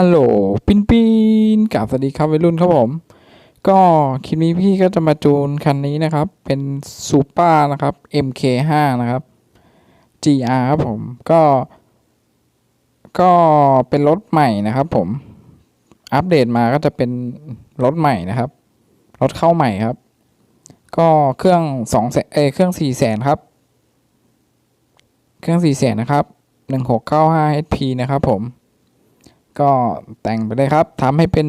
ฮัลโหลปินปินกับสวัสดีครับวัยรุ่นครับผม ก็คลิปนี้พี่ก็จะมาจูนคันนี้นะครับ เป็นซูเปอร์นะครับ MK5 นะครับ GR ครับผม ก็ ก็เป็นรถใหม่นะครับผม อัปเดตมาก็จะเป็นรถใหม่นะครับ รถเข้าใหม่ครับ ก็เครื่องสองแสนเอเครื่องสี่แสนครับ เครื่องสี่แสนนะครับหนึ่งหกเก้าห้า HP นะครับผม ก็แต่งไปเลยครับทำให้เป็น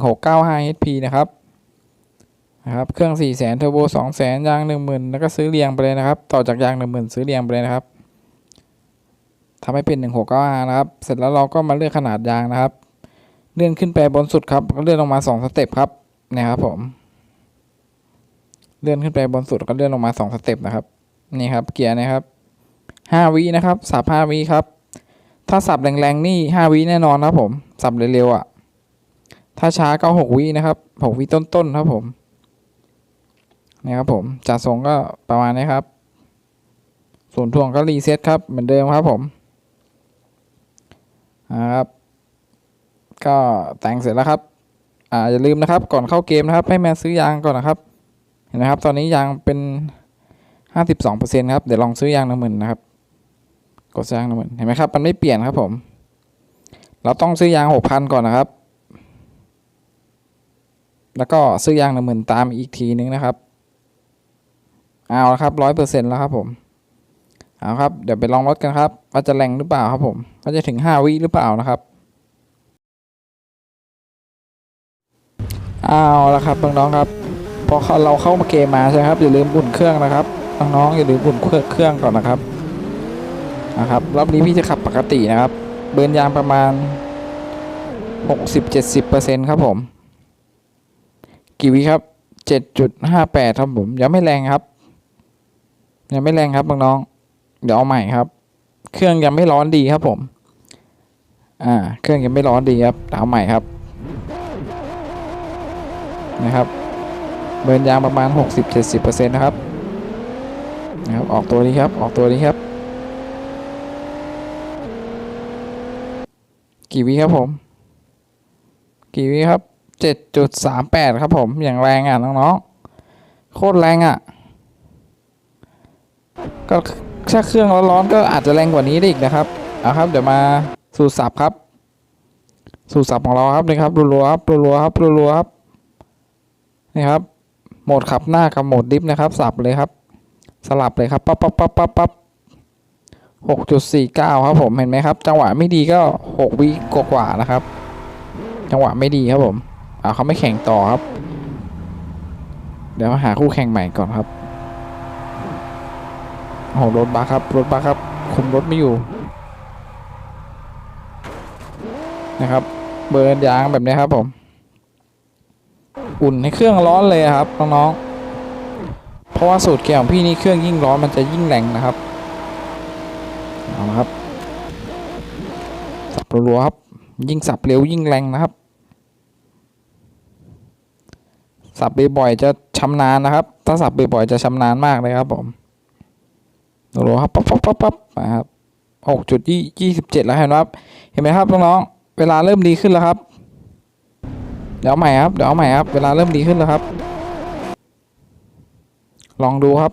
1695 HP นะครับนะครับ เครื่อง 4 0 0 0 0เทอร์โบ2 0 0 0 0 ยาง 10,000 แล้วก็ซื้อเรียงไปเลยนะครับ ต่อจากยาง 10,000 ซื้อเรียงไปเลยนะครับทำให้เป็น 1695 นะครับ เสร็จแล้วเราก็มาเลือกขนาดยางนะครับ เลื่อนขึ้นไปบนสุดครับก็เลื่อนลงมา 2 สเต็ปครับนี่ยครับผม เลื่อนขึ้นไปบนสุดก็เลื่อนลงมา 2 สเต็ปนะครับ นี่ครับ เกียร์นะครับ 5วินะครับสับ5วิครับ ถ้าสับแรงๆนี่ห้าวิแน่นอนครับผม สับเร็วๆอะ ถ้าช้าก็หกวินะครับหกวิต้นๆครับผมนี่ครับผมจัดทรงก็ประมาณนี้ครับส่วนย์ถ่วงก็รีเซ็ตครับเหมือนเดิมครับผมนะครับ ก็แต่งเสร็จแล้วครับอ่าอย่าลืมนะครับ ก่อนเข้าเกมนะครับ ให้แมนซื้อยางก่อนนะครับ เห็นไหมครับ ตอนนี้ยางเป็นห้าสิบสองเปอร์เซ็นต์ครับ เดี๋ยวลองซื้อยางหนึ่งหมื่นนะครับ กดซื้างหนึ่งหมื่นเห็นไหมครับ มันไม่เปลี่ยนครับผม เราต้องซื้อยางหกพันก่อนนะครับ แล้วก็ซื้อยางหนึ่งหมื่นตามอีกทีนึงนะครับ เอาละครับร้อยเปอร์เซ็นต์แล้วครับผมเอาครับ เดี๋ยวไปลองรถกันครับ ว่าจะแรงหรือเปล่าครับผมว่าจะถึงห้าวิหรือเปล่านะครับเอาละครับน้องๆครับ พอเราเข้ามาเกมมาใช่ครับอย่าลืมอุ่นเครื่องนะครับน้องๆอย่าลืมอุ่นเครื่องก่อนนะครับ นะครับรอบนี้พี่จะขับปกตินะครับ เบิร์นยางประมาณ 60-70%ครับผมกี่วิครับ 7.58 ครับผมยังไม่แรงครับ ยังไม่แรงครับน้องๆเดี๋ยวเอาใหม่ครับ เครื่องยังไม่ร้อนดีครับผม อ่า เครื่องยังไม่ร้อนดีครับเอาใหม่ครับ นะครับ เบิร์นยางประมาณ 60-70%นะครับนะครับ ออกตัวนี้ครับ ออกตัวนี้ครับ กี่วิครับผม กี่วิครับเจ็ดจุดสามแปดครับผม อย่างแรงอะน้องๆ โคตรแรงอะ ก็ถ้าเครื่องร้อนๆก็อาจจะแรงกว่านี้ได้อีกนะครับ เอาครับ เดี๋ยวมาสูตรสับครับ สูตรสับของเราครับนี่ครับรัวๆครับรัวๆครับรัวๆครับ นี่ครับ โหมดขับหน้ากับโหมดดิฟนะครับ สับเลยครับ สลับเลยครับปั๊บปั๊บปั๊บปั๊บปั๊บ หกจุดสี่เก้าครับผมเห็นไหมครับ จังหวะไม่ดีก็หกวิกว่าๆนะครับ จังหวะไม่ดีครับผมเอาเขาไม่แข่งต่อครับ เดี๋ยวมาหาคู่แข่งใหม่ก่อนครับโอ้โหรถบัสครับรถบัสครับ คุมรถไม่อยู่ นะครับ เบิร์นยางแบบนี้ครับผม อุ่นให้เครื่องร้อนเลยครับน้องๆเพราะว่าสูตรเกียร์ของพี่นี่เครื่องยิ่งร้อนมันจะยิ่งแรงนะครับ เอาละครับ สับรัวๆครับ ยิ่งสับเร็วยิ่งแรงนะครับ สับบ่อยๆจะชำนาญนะครับ ถ้าสับบ่อยๆจะชำนาญมากเลยครับผมรัวๆครับปั๊บปั๊บปั๊บปั๊บนะครับหกจุดยี่ยี่สิบเจ็ดแล้วเห็นไหมครับ เห็นไหมครับน้องๆ เวลาเริ่มดีขึ้นแล้วครับ เดี๋ยวใหม่ครับ เดี๋ยวใหม่ครับ เวลาเริ่มดีขึ้นแล้วครับ ลองดูครับ